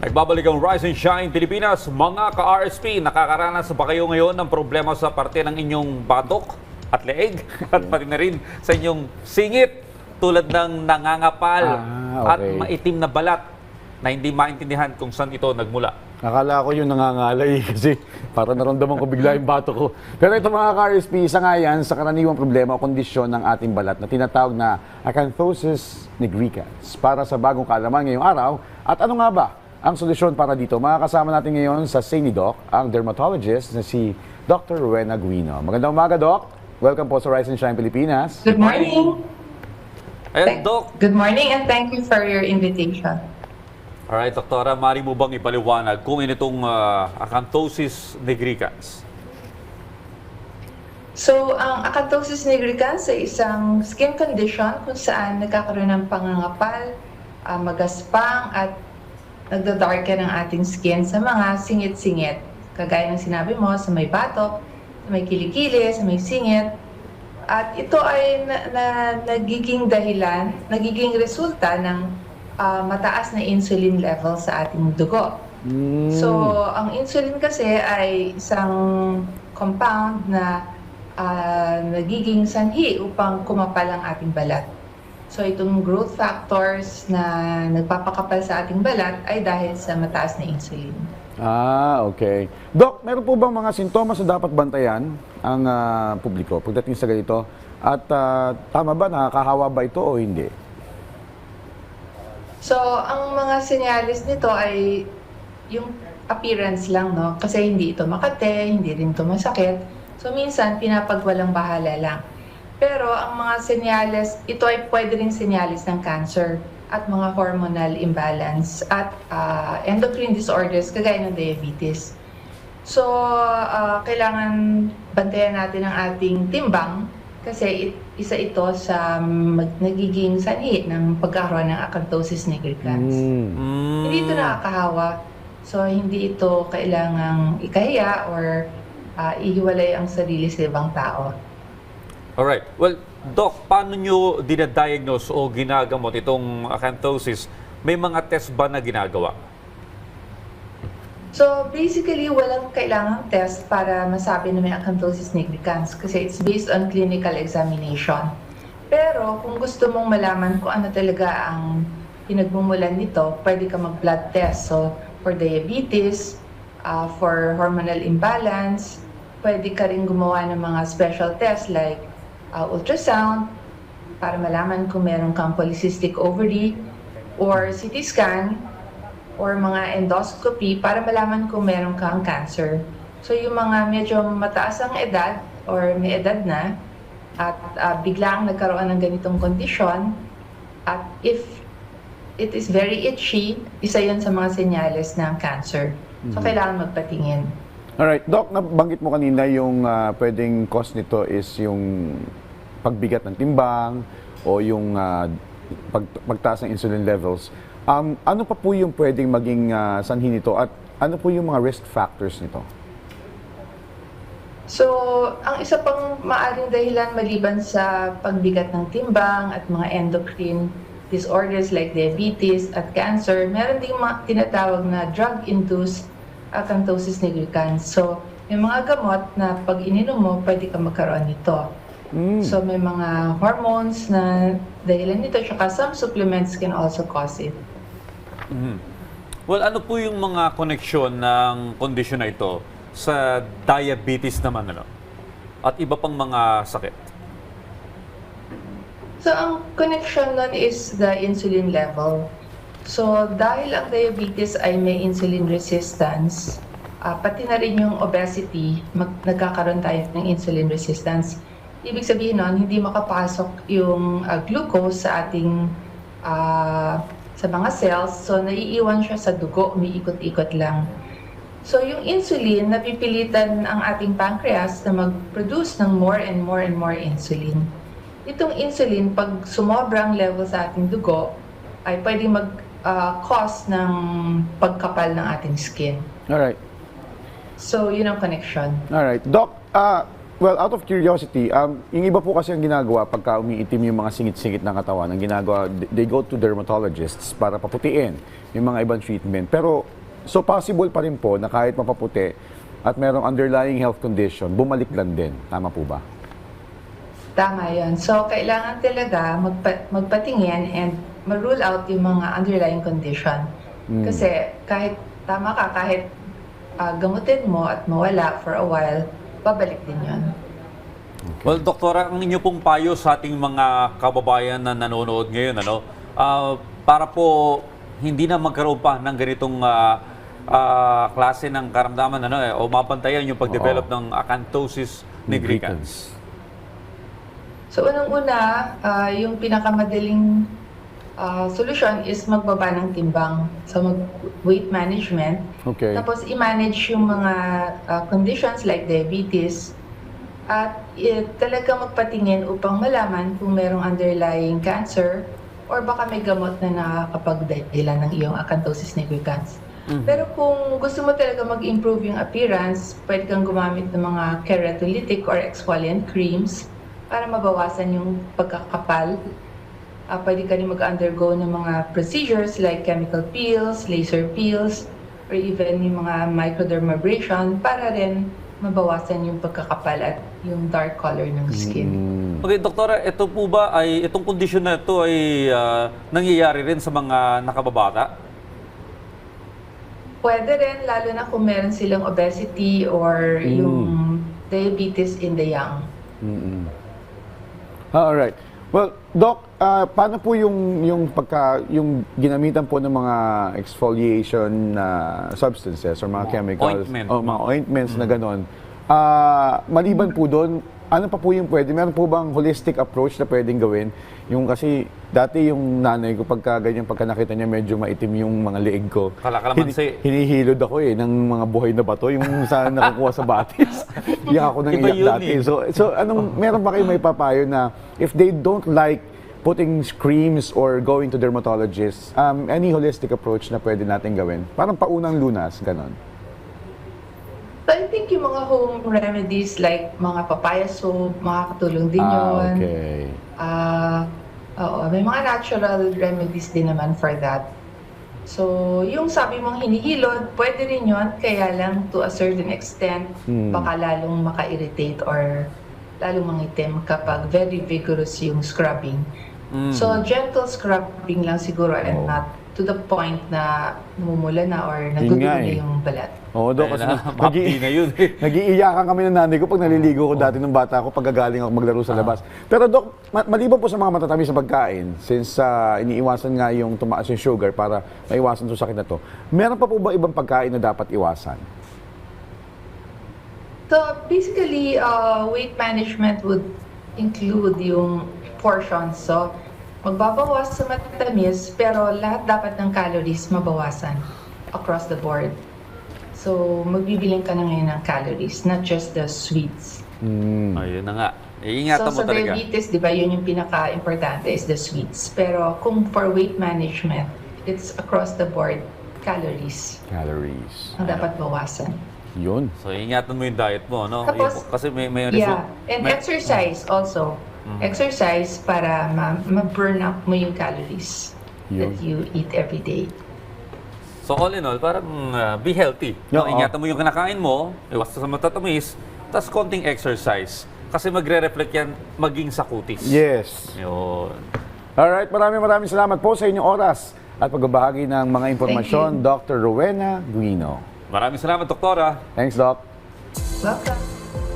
Nagbabalik ang Rise and Shine Pilipinas. Mga ka-RSP, nakakaranas ba kayo ngayon ng problema sa parte ng inyong batok at leeg at pati na rin sa inyong singit tulad ng nangangapal Ah, at okay. maitim na balat na hindi maintindihan kung saan ito nagmula. Akala ko yung nangangalay kasi para naramdaman ko bigla yung bato ko. Pero ito mga ka-RSP, isa nga yan sa karaniwang problema o kondisyon ng ating balat na tinatawag na acanthosis nigricans. Para sa bagong kaalaman ngayong araw, at ano nga ba ang solusyon para dito? Mga kasama natin ngayon sa Doc, ang dermatologist na si Dr. Rowena Guino. Magandang umaga, Doc. Welcome po sa Rise and Shine Pilipinas. Good morning. Ayan, Thank- Doc. Good morning and thank you for your invitation. Alright, Doktora, mari mo bang ipaliwanag kung ino itong ah, acanthosis nigricans? So, ang acanthosis nigricans ay isang skin condition kung saan nagkakaroon ng pangangapal, ah, magaspang at nagda-darken ang ating skin sa mga singit-singit. Kagaya ng sinabi mo, sa may batok, sa may kilikili, sa may singit. At ito ay na, na, nagiging dahilan, nagiging resulta ng ah, mataas na insulin level sa ating dugo. Mm. So, ang insulin kasi ay isang compound na ah, nagiging sanhi upang kumapal ang ating balat. So, itong growth factors na nagpapakapal sa ating balat ay dahil sa mataas na insulin. Ah, okay. Doc, meron po bang mga sintomas na dapat bantayan ang ah, publiko pagdating sa ganito? At ah, tama ba, nakakahawa ba ito o hindi? So, ang mga senyalis nito ay yung appearance lang, no? Kasi hindi ito makate, hindi rin ito masakit. So, minsan, pinapagwalang bahala lang. Pero, ang mga senyales, ito ay pwede rin senyalis ng cancer at mga hormonal imbalance at ah, endocrine disorders kagaya ng diabetes. So, ah, kailangan bantayan natin ang ating timbang kasi it- isa ito sa mag- nagiging sanhi ng pagkakaroon ng acanthosis nigricans. Mm. Mm. Hindi ito nakakahawa. So, hindi ito kailangang ikahiya or ah, ihiwalay ang sarili sa ibang tao. Alright. Well, Doc, paano nyo dinadiagnose o ginagamot itong acanthosis? May mga test ba na ginagawa? So, basically, walang kailangang test para masabi na may acanthosis nigricans kasi it's based on clinical examination. Pero, kung gusto mong malaman kung ano talaga ang pinagmumulan nito, pwede ka mag-blood test. So, for diabetes, ah, for hormonal imbalance, pwede ka rin gumawa ng mga special tests like ah, ultrasound para malaman kung meron kang polycystic ovary or CT scan or mga endoscopy para malaman kung meron kang cancer. So yung mga medyo mataas ang edad or may edad na at ah, biglang nagkaroon ng ganitong kondisyon at if it is very itchy, isa yun sa mga senyales ng cancer. So kailangan magpatingin. Alright, Doc, nabanggit mo kanina yung ah, pwedeng cause nito is yung pagbigat ng timbang o yung pag, pagtaas ng insulin levels. Um, ano pa po yung pwedeng maging ah, sanhi nito at ano po yung mga risk factors nito? So, ang isa pang maaring dahilan maliban sa pagbigat ng timbang at mga endocrine disorders like diabetes at cancer, meron ding mga tinatawag na drug-induced acanthosis nigricans. So, may mga gamot na pag ininom mo, pwede ka magkaroon nito. Mm. So, may mga hormones na dahilan nito, tsaka some supplements can also cause it. Mhm. Well, ano po yung mga koneksyon ng kondisyon na ito sa diabetes naman ano? At iba pang mga sakit? So, ang connection nun is the insulin level. So, dahil ang diabetes ay may insulin resistance, ah, pati na rin yung obesity, mag, nagkakaroon tayo ng insulin resistance. Ibig sabihin nun, hindi makapasok yung ah, glucose sa ating ah, sa mga cells. So, naiiwan siya sa dugo, umiikot-ikot lang. So, yung insulin, napipilitan ang ating pancreas na mag-produce ng more and more and more insulin. Itong insulin, pag sumobrang level sa ating dugo, ay pwedeng mag-cause ng pagkapal ng ating skin. Alright. So, yun ang connection. Alright. Doc, ah, well, out of curiosity, um, yung iba po kasi ang ginagawa pagka umiitim yung mga singit-singit ng katawan, ang ginagawa, they go to dermatologists para paputiin yung mga ibang treatment. Pero, so possible pa rin po na kahit mapaputi at merong underlying health condition, bumalik lang din. Tama po ba? Tama yun. So, kailangan talaga magpa- magpatingin and ma-rule out yung mga underlying condition. Kasi kahit tama ka, kahit ah, gamutin mo at mawala for a while, babalik din yun. Well, doktora, ang inyo pong payo sa ating mga kababayan na nanonood ngayon, ano, ah, para po hindi na magkaroon pa ng ganitong ah, ah, klase ng karamdaman, ano, eh, o mapantayan yung pag-develop Oo. ng acanthosis nigricans. So, unang-una, ah, yung pinakamadaling ah, solusyon is magbaba ng timbang. So, mag-weight management. Okay. Tapos, i-manage yung mga ah, conditions like diabetes. At eh, talaga magpatingin upang malaman kung merong underlying cancer or baka may gamot na nakakapagdahilan ng iyong acanthosis nigricans. Pero kung gusto mo talaga mag-improve yung appearance, pwede kang gumamit ng mga keratolytic or exfoliant creams para mabawasan yung pagkakapal. Ah, pwede ka rin mag-undergo ng mga procedures like chemical peels, laser peels, or even yung mga microdermabrasion para rin mabawasan yung pagkakapal at yung dark color ng skin. Mm. Okay, doktora, ito po ba ay itong kondisyon na ito ay ah, nangyayari rin sa mga nakababata? Pwede rin, lalo na kung meron silang obesity or yung diabetes in the young. Mm-mm. Ah, alright. Well, Doc, ah, paano po yung yung pagka yung ginamitan po ng mga exfoliation na substances or mga chemicals ointment. o mga ointments na ganon? Ah, maliban po doon, ano pa po yung pwede? Meron po bang holistic approach na pwedeng gawin? Yung kasi dati yung nanay ko pagka ganyan pagka nakita niya medyo maitim yung mga leeg ko. Kalakalamansi. hinihilod ako eh ng mga buhay na bato yung sa nakukuha sa batis. Iyak ako ng Iba iyak dati. eh. So, so anong, meron ba kayo may papayo na if they don't like putting creams or going to dermatologists, um, any holistic approach na pwede natin gawin? Parang paunang lunas, ganon. So I think yung mga home remedies like mga papaya soap, makakatulong din Ah, yun. okay. Ah, oo, may mga natural remedies din naman for that. So, yung sabi mong hinihilod, pwede rin yun, kaya lang to a certain extent, Hmm. baka lalong maka-irritate or lalong mangitim kapag very vigorous yung scrubbing. Mm. So, gentle scrubbing lang siguro and Oo. not to the point na namumula na or Yun nagudugo nga na eh. yung balat. Oo, Dok. Ayun Kasi na, nag- na yun eh. Nag-iiyakan kami ng nanay ko pag naliligo ko dati nung bata ako pag gagaling ako maglaro Ah. sa labas. Pero Dok, ma- maliban po sa mga matatamis na pagkain, since ah, iniiwasan nga yung tumaas yung sugar para maiwasan itong sakit na to, meron pa po ba ibang pagkain na dapat iwasan? So basically, uh, weight management would include yung portions. So magbabawas sa matamis, pero lahat dapat ng calories mabawasan across the board. So magbibiling ka na ngayon ng calories, not just the sweets. Hmm. Ayun na nga. Iingatan so mo sa talaga. diabetes, di ba, yun yung pinaka-importante is the sweets. Pero kung for weight management, it's across the board calories Calories. ang dapat bawasan. Yun. So, ingatan mo yung diet mo, no? Tapos, Kasi may, may Yeah, and may- exercise also. Mhm. Exercise para ma- ma-burn up mo yung calories Yun. that you eat every day. So all in all, parang uh, be healthy. No, Oo. ingatan mo yung kinakain mo, iwas sa matatamis, tas konting exercise. Kasi magre-reflect yan maging sa kutis. Yes. Yun. Alright, maraming maraming salamat po sa inyong oras at pagbabahagi ng mga impormasyon, Dr. Rowena Guino. Maraming salamat, Doktora. Thanks, Doc. Welcome.